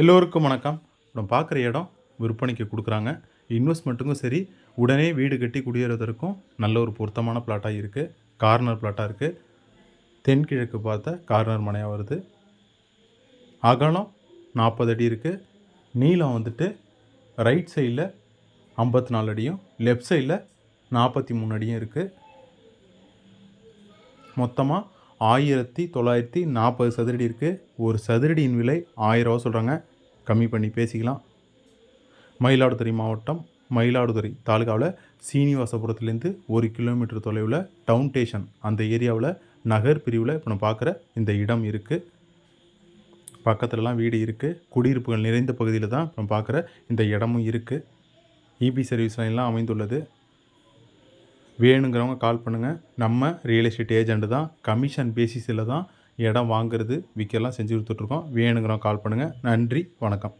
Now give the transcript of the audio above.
எல்லோருக்கும் வணக்கம். நம்ம பார்க்குற இடம் விற்பனைக்கு கொடுக்குறாங்க. இன்வெஸ்ட்மெண்ட்டுக்கும் சரி உடனே வீடு கட்டி குடியேறதற்கும் நல்ல ஒரு பொருத்தமான பிளாட்டாக இருக்குது கார்னர் பிளாட்டாக இருக்குது தென்கிழக்கு பார்த்த கார்னர் மனையாக வருது. அகலம் நாற்பது அடி இருக்குது நீளம் வந்துட்டு ரைட் சைடில் ஐம்பத்தி நாலு அடியும் லெஃப்ட் சைடில் நாற்பத்தி மூணு அடியும் இருக்குது மொத்தமாக ஆயிரத்தி தொள்ளாயிரத்தி நாற்பது சதுரடி இருக்குது ஒரு சதுரடியின் விலை ஆயிரரூவா சொல்கிறாங்க கம்மி பண்ணி பேசிக்கலாம். மயிலாடுதுறை மாவட்டம் மயிலாடுதுறை தாலுகாவில் சீனிவாசபுரத்துலேருந்து ஒரு கிலோமீட்டர் தொலைவில் டவுன் ஸ்டேஷன் அந்த ஏரியாவில் நகர் பிரிவில் இப்போ நம்ம பார்க்குற இந்த இடம் இருக்குது பக்கத்துலலாம் வீடு இருக்குது குடியிருப்புகள் நிறைந்த பகுதியில் தான் நம்ம பார்க்குற இந்த இடமும் இருக்குது இபி சர்வீஸ் லைன்லாம் அமைந்துள்ளது. வேணுங்கிறவங்க கால் பண்ணுங்கள் நம்ம ரியல் எஸ்டேட் ஏஜெண்ட்டு தான் கமிஷன் பேசிஸில் தான் இடம் வாங்குறது விற்கலாம் செஞ்சு கொடுத்துட்ருக்கோம் வேணுங்கிறவங்க கால் பண்ணுங்கள் நன்றி வணக்கம்.